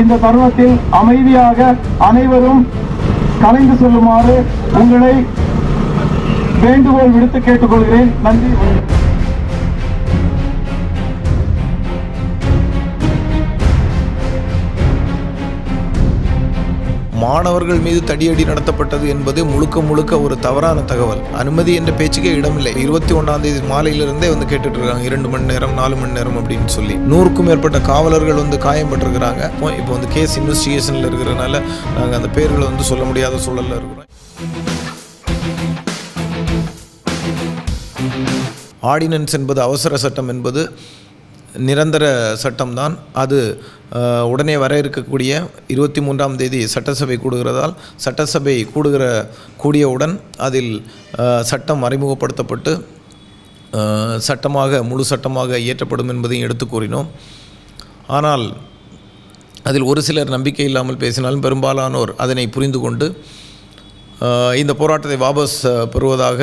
இந்த தருணத்தில் அமைதியாக அனைவரும் கலைந்து செல்லுமாறு உங்களை வேண்டுகோள் விடுத்து கேட்டுக்கொள்கிறேன். நன்றி. மாணவர்கள் மீது தடியடி நடத்தப்பட்டது என்பது முழுக்க முழுக்க ஒரு தவறான தகவல். அனுமதி என்ற பேச்சுக்கே இடமில்லை. இருபத்தி ஒன்றாம் தேதி மாலையிலிருந்தே வந்து கேட்டுட்டு இருக்காங்க இரண்டு மணி நேரம் நாலு மணி நேரம் அப்படின்னு சொல்லி. நூறுக்கும் மேற்பட்ட காவலர்கள் வந்து காயப்பட்டிருக்கிறாங்க இப்போ வந்து கேஸ் இன்வெஸ்டிகேஷனில் இருக்கிறதுனால நாங்கள் அந்த பேர்களை வந்து சொல்ல முடியாத சூழலில் இருக்கிறோம். ஆர்டினன்ஸ் என்பது அவசர சட்டம் என்பது நிரந்தர சட்டம்தான். அது உடனே வர இருக்கக்கூடிய இருபத்தி மூன்றாம் தேதி சட்டசபை கூடுகிறதால் சட்டசபை கூடுகிற கூடியவுடன் அதில் சட்டம் அறிமுகப்படுத்தப்பட்டு சட்டமாக முழு சட்டமாக இயற்றப்படும் என்பதையும் எடுத்து கூறினோம். ஆனால் அதில் ஒரு சிலர் நம்பிக்கை இல்லாமல் பேசினாலும் பெரும்பாலானோர் அதனை புரிந்து கொண்டு இந்த போராட்டத்தை வாபஸ் பெறுவதாக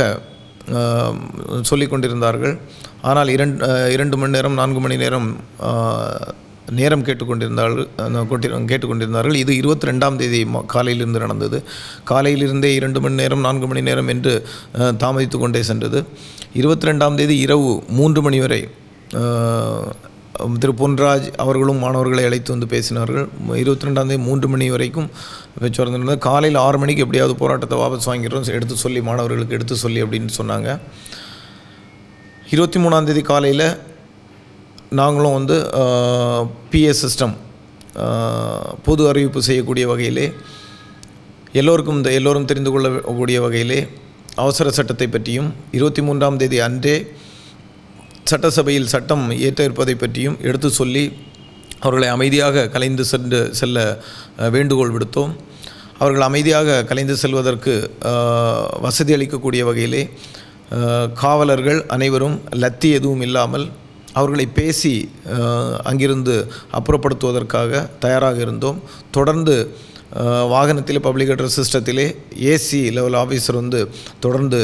சொல்லி சொல்லிக் கொண்டிருந்தார்கள் ஆனால் இரண்டு இரண்டு மணி நேரம் நான்கு மணி நேரம் நேரம் கேட்டுக்கொண்டிருந்தார்கள் கேட்டுக்கொண்டிருந்தார்கள். இது இருபத்தி ரெண்டாம் தேதி காலையிலிருந்து நடந்தது. காலையிலிருந்தே இரண்டு மணி நேரம் நான்கு மணி நேரம் என்று தாமதித்து கொண்டே சென்றது. இருபத்தி ரெண்டாம் தேதி இரவு மூன்று மணி வரை திரு பொன்ராஜ் அவர்களும் மாணவர்களை அழைத்து வந்து பேசினார்கள். இருபத்தி ரெண்டாந்தேதி மூன்று மணி வரைக்கும் பேச்சு நடந்தது காலையில் ஆறு மணிக்கு எப்படியாவது போராட்டத்தை வாபஸ் வாங்கிடுறோம். எடுத்து சொல்லி மாணவர்களுக்கு எடுத்து சொல்லி அப்படின்னு சொன்னாங்க. இருபத்தி மூணாம் தேதி காலையில் நாங்களும் வந்து பிஎஸ் சிஸ்டம் பொது அறிவிப்பு செய்யக்கூடிய வகையிலே எல்லோருக்கும் இந்த எல்லோரும் தெரிந்து கொள்ளக்கூடிய வகையிலே அவசர சட்டத்தை பற்றியும் இருபத்தி மூன்றாம் தேதி அன்றே சட்டசபையில் சட்டம் ஏற்ற இருப்பதை பற்றியும் எடுத்து சொல்லி அவர்களை அமைதியாக கலைந்து சென்று செல்ல வேண்டுகோள் விடுத்தோம். அவர்கள் அமைதியாக கலைந்து செல்வதற்கு வசதி அளிக்கக்கூடிய வகையிலே காவலர்கள் அனைவரும் லத்தி எதுவும் இல்லாமல் அவர்களை பேசி அங்கிருந்து அப்புறப்படுத்துவதற்காக தயாராக இருந்தோம். தொடர்ந்து வாகனத்திலே பப்ளிக் அட்ரஸ் சிஸ்டத்திலே ஏசி லெவல் ஆஃபீஸர் வந்து தொடர்ந்து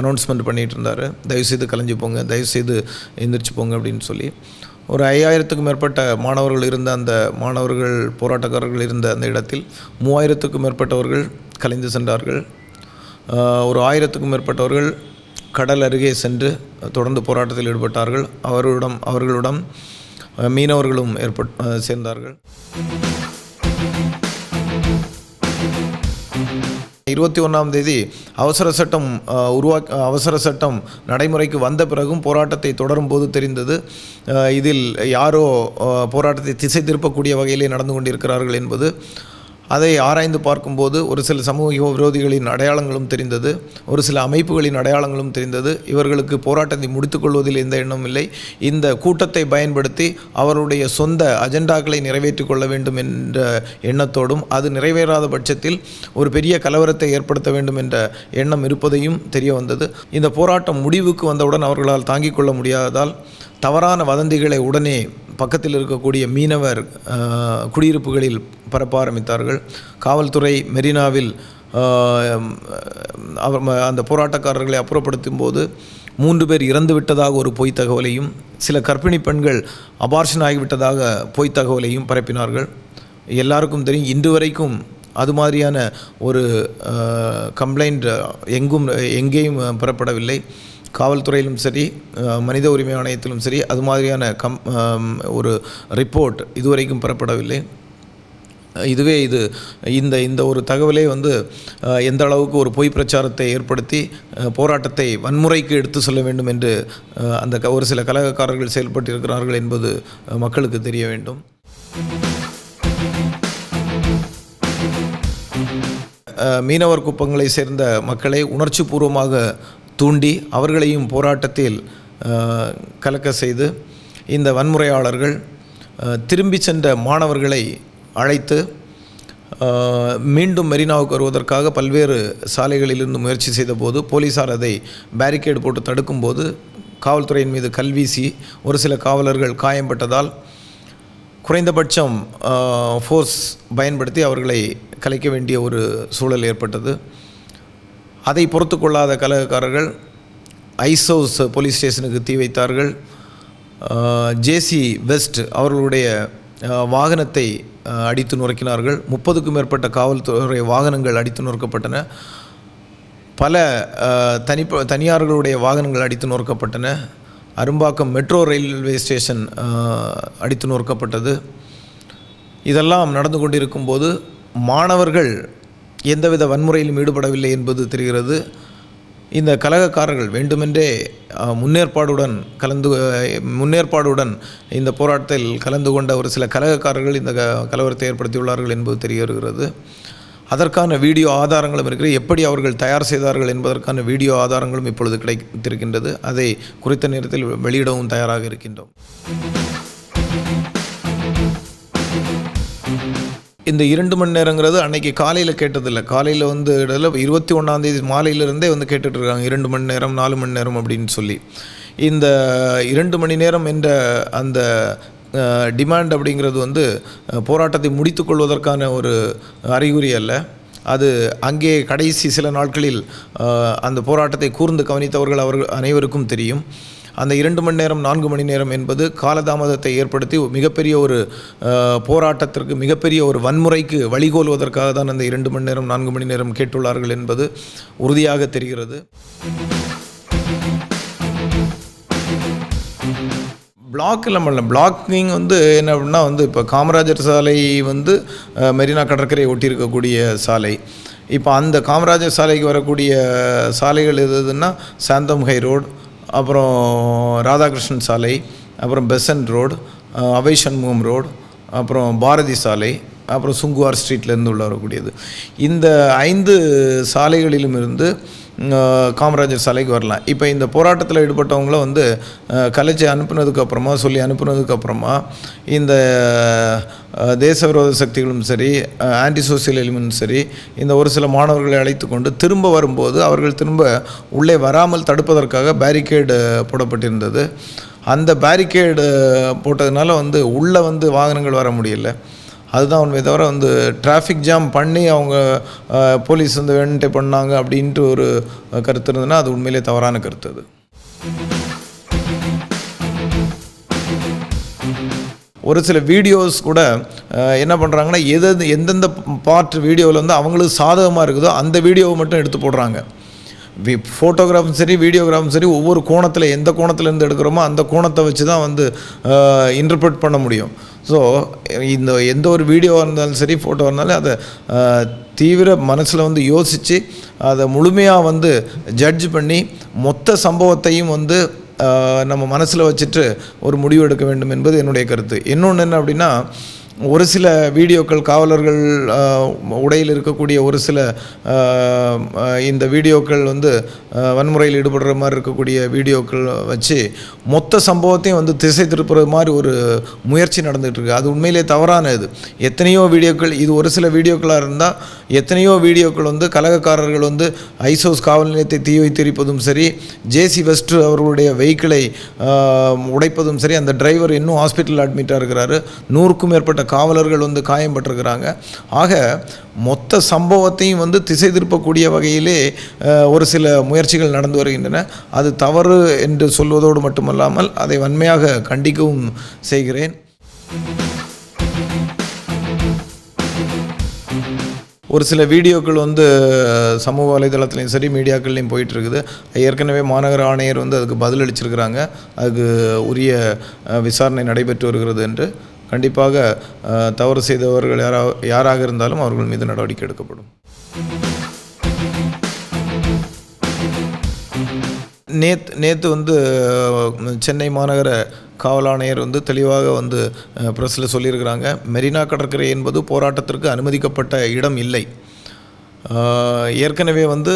அனௌன்ஸ்மெண்ட் பண்ணிகிட்டு இருந்தார் தயவுசெய்து கலைஞ்சு போங்க தயவுசெய்து எந்திரிச்சு போங்க அப்படின்னு சொல்லி. ஒரு ஐயாயிரத்துக்கும் மேற்பட்ட மாணவர்கள் இருந்த அந்த மாணவர்கள் போராட்டக்காரர்கள் இருந்த அந்த இடத்தில் மூவாயிரத்துக்கும் மேற்பட்டவர்கள் கலைந்து சென்றார்கள். ஒரு ஆயிரத்துக்கும் மேற்பட்டவர்கள் கடல் அருகே சென்று தொடர்ந்து போராட்டத்தில் ஈடுபட்டார்கள். அவர்களிடம் அவர்களிடம் மீனவர்களும் ஏற்பட் சேர்ந்தார்கள். இருபத்தி ஒன்றாம் தேதி அவசர சட்டம் உருவா அவசர சட்டம் நடைமுறைக்கு வந்த பிறகும் போராட்டத்தை தொடரும் போது தெரிந்தது இதில் யாரோ போராட்டத்தை திசை திருப்பக்கூடிய வகையிலே நடந்து கொண்டிருக்கிறார்கள் என்பது அதை ஆராய்ந்து பார்க்கும்போது ஒரு சில சமூக விரோதிகளின் அடையாளங்களும் தெரிந்தது ஒரு சில அமைப்புகளின் அடையாளங்களும் தெரிந்தது. இவர்களுக்கு போராட்டத்தை முடித்துக்கொள்வதில் எந்த எண்ணமும் இல்லை. இந்த கூட்டத்தை பயன்படுத்தி அவருடைய சொந்த அஜெண்டாக்களை நிறைவேற்றிக் கொள்ள வேண்டும் என்ற எண்ணத்தோடும் அது நிறைவேறாத பட்சத்தில் ஒரு பெரிய கலவரத்தை ஏற்படுத்த வேண்டும் என்ற எண்ணம் இருப்பதையும் தெரிய வந்தது. இந்த போராட்டம் முடிவுக்கு வந்தவுடன் அவர்களால் தாங்கிக் கொள்ள முடியாததால் தவறான வதந்திகளை உடனே பக்கத்தில் இருக்கக்கூடிய மீனவர் குடியிருப்புகளில் பரப்ப ஆரம்பித்தார்கள். காவல்துறை மெரினாவில் அவர் அந்த போராட்டக்காரர்களை அப்புறப்படுத்தும் போது மூன்று பேர் இறந்து விட்டதாக ஒரு பொய் தகவலையும் சில கர்ப்பிணி பெண்கள் அபார்ஷன் ஆகிவிட்டதாக பொய் தகவலையும் பரப்பினார்கள். எல்லாருக்கும் தெரியும் இன்று வரைக்கும் அது மாதிரியான ஒரு கம்ப்ளைண்ட் எங்கும் எங்கேயும் பெறப்படவில்லை. காவல்துறையிலும் சரி மனித உரிமை ஆணையத்திலும் சரி அது மாதிரியான கம் ஒரு ரிப்போர்ட் இதுவரைக்கும் பெறப்படவில்லை. இதுவே இது இந்த இந்த ஒரு தகவலே வந்து எந்த அளவுக்கு ஒரு பொய் பிரச்சாரத்தை ஏற்படுத்தி போராட்டத்தை வன்முறைக்கு எடுத்து செல்ல வேண்டும் என்று அந்த க- ஒரு சில கலகக்காரர்கள் செயல்பட்டிருக்கிறார்கள் என்பது மக்களுக்கு தெரிய வேண்டும். மீனவர் குப்பங்களை சேர்ந்த மக்களை உணர்ச்சி பூர்வமாக தூண்டி அவர்களையும் போராட்டத்தில் கலக்க செய்து இந்த வன்முறையாளர்கள் திரும்பி சென்ற மாணவர்களை அழைத்து மீண்டும் மெரினாவுக்கு வருவதற்காக பல்வேறு சாலைகளிலிருந்து முயற்சி செய்தபோது போலீசார் அதை பேரிகேடு போட்டு தடுக்கும்போது காவல்துறையின் மீது கல்வீசி ஒரு சில காவலர்கள் காயம்பட்டதால் குறைந்தபட்சம் ஃபோர்ஸ் பயன்படுத்தி அவர்களை கலைக்க வேண்டிய ஒரு சூழல் ஏற்பட்டது. அதை பொறுத்து கொள்ளாத கலகக்காரர்கள் ஐசோஸ் போலீஸ் ஸ்டேஷனுக்கு தீ வைத்தார்கள். ஜேசி வெஸ்ட் அவர்களுடைய வாகனத்தை அடித்து நொறுக்கினார்கள். முப்பதுக்கும் மேற்பட்ட காவல்துறை வாகனங்கள் அடித்து நொறுக்கப்பட்டன. பல அஹ், தனி தனியார்களுடைய வாகனங்கள் அடித்து நொறுக்கப்பட்டன. அரும்பாக்கம் மெட்ரோ ரயில்வே ஸ்டேஷன் அடித்து நொறுக்கப்பட்டது. இதெல்லாம் நடந்து கொண்டிருக்கும்போது மாணவர்கள் எந்தவித வன்முறையிலும் ஈடுபடவில்லை என்பது தெரிகிறது. இந்த கலகக்காரர்கள் வேண்டுமென்றே முன்னேற்பாடுடன் கலந்து முன்னேற்பாடுடன் இந்த போராட்டத்தில் கலந்து கொண்ட ஒரு சில கலகக்காரர்கள் இந்த க கலவரத்தை ஏற்படுத்தியுள்ளார்கள் என்பது தெரிய வருகிறது அதற்கான வீடியோ ஆதாரங்களும் இருக்கிறது எப்படி அவர்கள் தயார் செய்தார்கள் என்பதற்கான வீடியோ ஆதாரங்களும் இப்பொழுது கிடைத்திருக்கின்றது. அதை குறித்த நேரத்தில் வெளியிடவும் தயாராக இருக்கின்றோம். இந்த இரண்டு மணி நேரங்கிறது அன்னைக்கு காலையில் கேட்டதில்லை. காலையில் வந்து இடத்துல இருபத்தி ஒன்றாந்தேதி மாலையிலிருந்தே வந்து கேட்டுட்ருக்காங்க. இரண்டு மணி நேரம் நாலு மணி நேரம் அப்படின்னு சொல்லி. இந்த இரண்டு மணி நேரம் என்ற அந்த டிமாண்ட் அப்படிங்கிறது வந்து போராட்டத்தை போராட்டத்தை முடித்துக்கொள்வதற்கான ஒரு அறிகுறி அல்ல. அது அங்கே கடைசி சில நாட்களில் அந்த போராட்டத்தை கூர்ந்து கவனித்தவர்கள் அவர்கள் அனைவருக்கும் தெரியும். அந்த இரண்டு மணி நேரம் நான்கு மணி நேரம் என்பது காலதாமதத்தை ஏற்படுத்தி மிகப்பெரிய ஒரு போராட்டத்திற்கு மிகப்பெரிய ஒரு வன்முறைக்கு வழிகோலுவதற்காக தான் அந்த இரண்டு மணி நேரம் நான்கு மணி நேரம் கேட்டுள்ளார்கள் என்பது உறுதியாக தெரிகிறது. பிளாக்கில் பண்ணல பிளாக்கிங் வந்து என்ன அப்படின்னா வந்து இப்போ காமராஜர் சாலை வந்து மெரினா கடற்கரையை ஒட்டியிருக்கக்கூடிய சாலை. இப்போ அந்த காமராஜர் சாலைக்கு வரக்கூடிய சாலைகள் எது எதுன்னா சாந்தம் ஹை ரோடு. அப்புறம் ராதாகிருஷ்ணன் சாலை அப்புறம் பெசன்ட் ரோடு அவை சண்முகம் ரோடு அப்புறம் பாரதி சாலை அப்புறம் சுங்குவார் ஸ்ட்ரீட்லேருந்து உள்ள வரக்கூடியது இந்த ஐந்து சாலைகளிலும் இருந்து காமராஜர் சாலைக்கு வரலாம். இப்போ இந்த போராட்டத்தில் ஈடுபட்டவங்கள வந்து கலைச்சி அனுப்புனதுக்கப்புறமா சொல்லி அனுப்புனதுக்கப்புறமா இந்த தேச விரோத சக்திகளும் சரி ஆன்டி சோசியல் எலிமெண்ட்டும் சரி இந்த ஒரு சில மாணவர்களை அழைத்து கொண்டு திரும்ப வரும்போது அவர்கள் திரும்ப உள்ளே வராமல் தடுப்பதற்காக பேரிகேடு போடப்பட்டிருந்தது. அந்த பேரிகேடு போட்டதுனால வந்து உள்ளே வந்து வாகனங்கள் வர முடியல. அதுதான் உண்மை தவிர வந்து டிராஃபிக் ஜாம் பண்ணி அவங்க போலீஸ் வந்து வேணுன்ட்டே பண்ணாங்க அப்படின்ட்டு ஒரு கருத்து இருந்ததுன்னா அது உண்மையிலே தவறான கருத்து அது. ஒரு சில வீடியோஸ் கூட என்ன பண்ணுறாங்கன்னா எது எந்தெந்த பார்ட் வீடியோவில் வந்து அவங்களுக்கு சாதகமாக இருக்குதோ அந்த வீடியோவை மட்டும் எடுத்து போடுறாங்க. ஃபோட்டோகிராஃபும் சரி வீடியோகிராஃபும் சரி ஒவ்வொரு கோணத்தில் எந்த கோணத்துலேருந்து எடுக்கிறோமோ அந்த கோணத்தை வச்சு தான் வந்து இன்டர்பிரட் பண்ண முடியும். ஸோ இந்த எந்த ஒரு வீடியோவாக இருந்தாலும் சரி ஃபோட்டோவாக இருந்தாலும் அதை தீவிர மனசில் வந்து யோசித்து அதை முழுமையாக வந்து ஜட்ஜ் பண்ணி மொத்த சம்பவத்தையும் வந்து நம்ம மனசில் வச்சுட்டு ஒரு முடிவு எடுக்க வேண்டும் என்பது என்னுடைய கருத்து. இன்னொன்று என்ன அப்படின்னா ஒரு சில வீடியோக்கள் காவலர்கள் உடையில் இருக்கக்கூடிய ஒரு சில இந்த வீடியோக்கள் வந்து வன்முறையில் ஈடுபடுற மாதிரி இருக்கக்கூடிய வீடியோக்கள் வச்சு மொத்த சம்பவத்தையும் வந்து திசை திருப்புற மாதிரி ஒரு முயற்சி நடந்துகிட்டு இருக்குது அது உண்மையிலே தவறான இது எத்தனையோ வீடியோக்கள் இது ஒரு சில வீடியோக்களாக இருந்தால் எத்தனையோ வீடியோக்கள் வந்து கலகக்காரர்கள் வந்து ஐசோஸ் காவல் நிலையத்தை தீ வைத்திருப்பதும் சரி ஜேசி வெஸ்ட் அவர்களுடைய வெஹிக்கிளை உடைப்பதும் சரி அந்த டிரைவர் இன்னும் ஹாஸ்பிட்டல் அட்மிட்டாக இருக்கிறாரு. நூறுக்கும் மேற்பட்ட காவலர்கள் வந்து காயம்பட்டிருக்கிறாங்க ஆக மொத்த சம்பவத்தையும் வந்து திசை திருப்பக்கூடிய வகையிலே ஒரு சில முயற்சிகள் நடந்து வருகின்றன. அது தவறு என்று சொல்வதோடு மட்டுமல்லாமல் அதை வன்மையாக கண்டிக்கவும் செய்கிறேன். ஒரு சில வீடியோக்கள் வந்து சமூக வலைதளத்துலையும் சரி மீடியாக்கள்லையும் போயிட்டுருக்குது. ஏற்கனவே மாநகர ஆணையர் வந்து அதுக்கு பதில் அளிச்சிருக்கிறாங்க அதுக்கு உரிய விசாரணை நடைபெற்று வருகிறது என்று. கண்டிப்பாக தவறு செய்தவர்கள் யாரா யாராக இருந்தாலும் அவர்கள் மீது நடவடிக்கை எடுக்கப்படும். நேத் நேற்று வந்து சென்னை மாநகர காவல் ஆணையர் வந்து தெளிவாக வந்து ப்ரெஸ்ஸில் சொல்லியிருக்கிறாங்க. மெரினா கடற்கரை என்பது போராட்டத்திற்கு அனுமதிக்கப்பட்ட இடம் இல்லை. ஏற்கனவே வந்து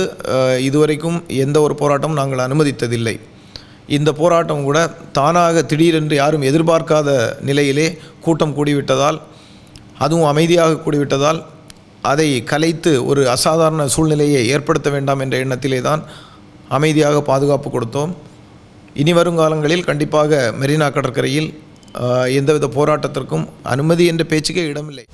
இதுவரைக்கும் எந்த ஒரு போராட்டமும் நாங்கள் அனுமதித்ததில்லை. இந்த போராட்டம் கூட தானாக திடீரென்று யாரும் எதிர்பார்க்காத நிலையிலே கூட்டம் கூடிவிட்டதால் அதுவும் அமைதியாக கூடிவிட்டதால் அதை கலைத்து ஒரு அசாதாரண சூழ்நிலையை ஏற்படுத்த வேண்டாம் என்ற எண்ணத்திலே தான் அமைதியாக பாதுகாப்பு கொடுத்தோம். இனி வருங்காலங்களில் கண்டிப்பாக மெரினா கடற்கரையில் எந்தவித போராட்டத்திற்கும் அனுமதி என்ற பேச்சுக்கே இடமில்லை.